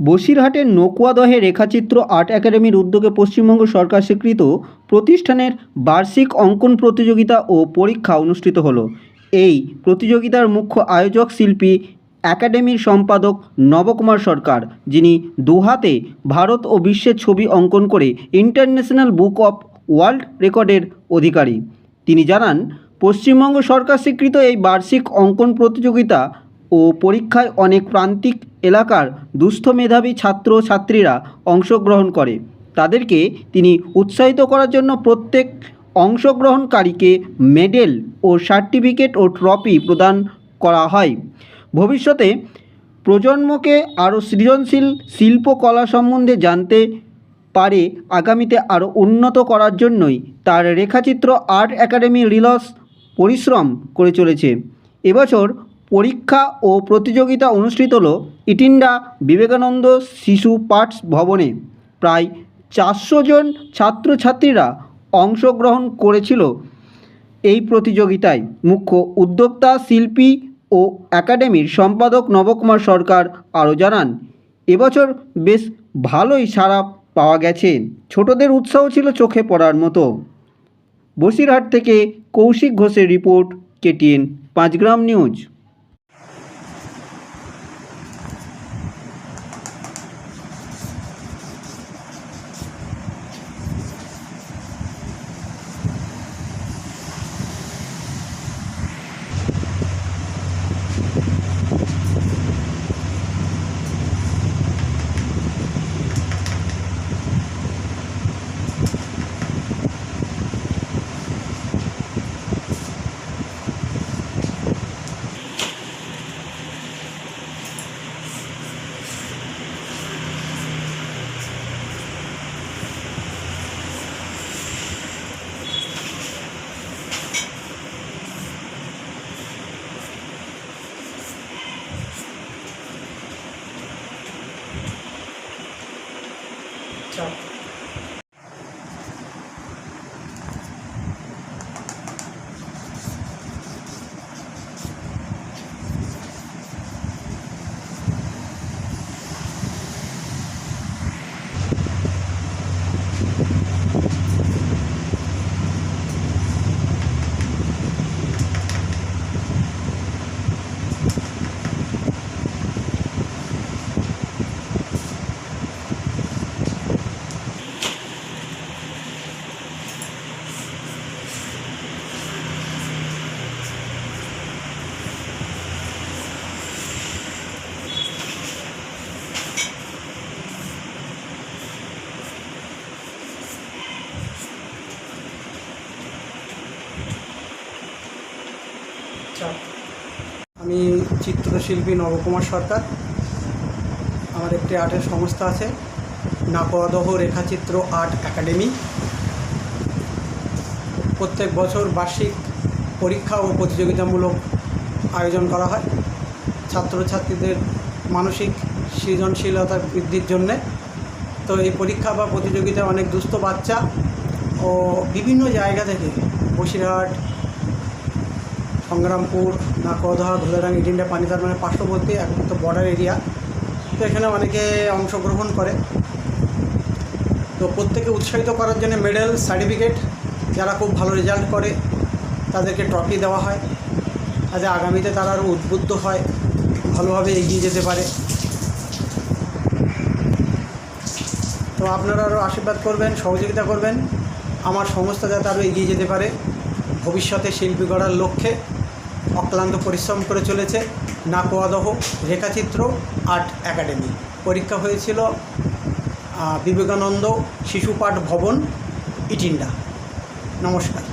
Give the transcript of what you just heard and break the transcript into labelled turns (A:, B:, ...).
A: বসিরহাটের নকুয়াদহে রেখাচিত্র আর্ট একাডেমির উদ্যোগে পশ্চিমবঙ্গ সরকার স্বীকৃত প্রতিষ্ঠানের বার্ষিক অঙ্কন প্রতিযোগিতা ও পরীক্ষা অনুষ্ঠিত হলো। এই প্রতিযোগিতার মুখ্য আয়োজক শিল্পী একাডেমির সম্পাদক নবকুমার সরকার, যিনি দুহাতে ভারত ও বিশ্বের ছবি অঙ্কন করে ইন্টারন্যাশনাল বুক অফ ওয়ার্ল্ড রেকর্ডের অধিকারী। তিনি জানান, পশ্চিমবঙ্গ সরকার স্বীকৃত এই বার্ষিক অঙ্কন প্রতিযোগিতা ও পরীক্ষায় অনেক প্রান্তিক এলাকার দুস্থ মেধাবী ছাত্র ছাত্রীরা অংশগ্রহণ করে। তাদেরকে তিনি উৎসাহিত করার জন্য প্রত্যেক অংশগ্রহণকারীকে মেডেল ও সার্টিফিকেট ও ট্রফি প্রদান করা হয়। ভবিষ্যতে প্রজন্মকে আরও সৃজনশীল শিল্পকলা সম্বন্ধে জানতে পারে, আগামীতে আরও উন্নত করার জন্যই তার রেখাচিত্র আর্ট একাডেমি রিলস পরিশ্রম করে চলেছে। এবছর পরীক্ষা ও প্রতিযোগিতা অনুষ্ঠিত হলো ইটিন্ডা বিবেকানন্দ শিশু পাঠস ভবনে। প্রায় চারশো জন ছাত্রছাত্রীরা অংশগ্রহণ করেছিল এই প্রতিযোগিতায়। মুখ্য উদ্যোক্তা শিল্পী ও একাডেমির সম্পাদক নবকুমার সরকার আরও জানান, এবছর বেশ ভালোই সাড়া পাওয়া গেছে। ছোটদের উৎসাহ ছিল চোখে পড়ার মতো। বসিরহাট থেকে কৌশিক ঘোষের রিপোর্ট কেটিএন পাঁচগ্রাম নিউজ। все.
B: আচ্ছা। আমি চিত্রশিল্পী নবকুমার সরকার। আমার একটি আর্টের সংস্থা আছে নাকোয়াদহ রেখাচিত্র আর্ট একাডেমি। প্রত্যেক বছর বার্ষিক পরীক্ষা ও প্রতিযোগিতামূলক আয়োজন করা হয়। ছাত্রছাত্রীদের মানসিক সৃজনশীলতা বৃদ্ধির জন্যে। তো এই পরীক্ষা বা প্রতিযোগিতায় অনেক দুস্থ বাচ্চা ও বিভিন্ন জায়গা থেকে বসিরহাট সংগ্রামপুর নাকদহা ধুলারাং ইটিন্ডা পানিতার মানে পার্শ্ববর্তী একদম তো বর্ডার এরিয়া তো এখানে অনেকে অংশগ্রহণ করে। তো প্রত্যেকে উৎসাহিত করার জন্য মেডেল সার্টিফিকেট যারা খুব ভালো রেজাল্ট করে, তাদেরকে ট্রফি দেওয়া হয়। যাতে আগামীতে তারা আরও উদ্বুদ্ধ হয়, ভালোভাবে এগিয়ে যেতে পারে। তো আপনারা আরও আশীর্বাদ করবেন, সহযোগিতা করবেন। আমার সংস্থা যাতে আরও এগিয়ে যেতে পারে, ভবিষ্যতে শিল্পী গড়ার লক্ষ্যে। অক্লান্ত পরিশ্রম করে চলেছে নাকোয়াদহ রেখাচিত্র আর্ট একাডেমি। পরীক্ষা হয়েছিল বিবেকানন্দ শিশু পাঠ ভবন, ইটিন্ডা। নমস্কার।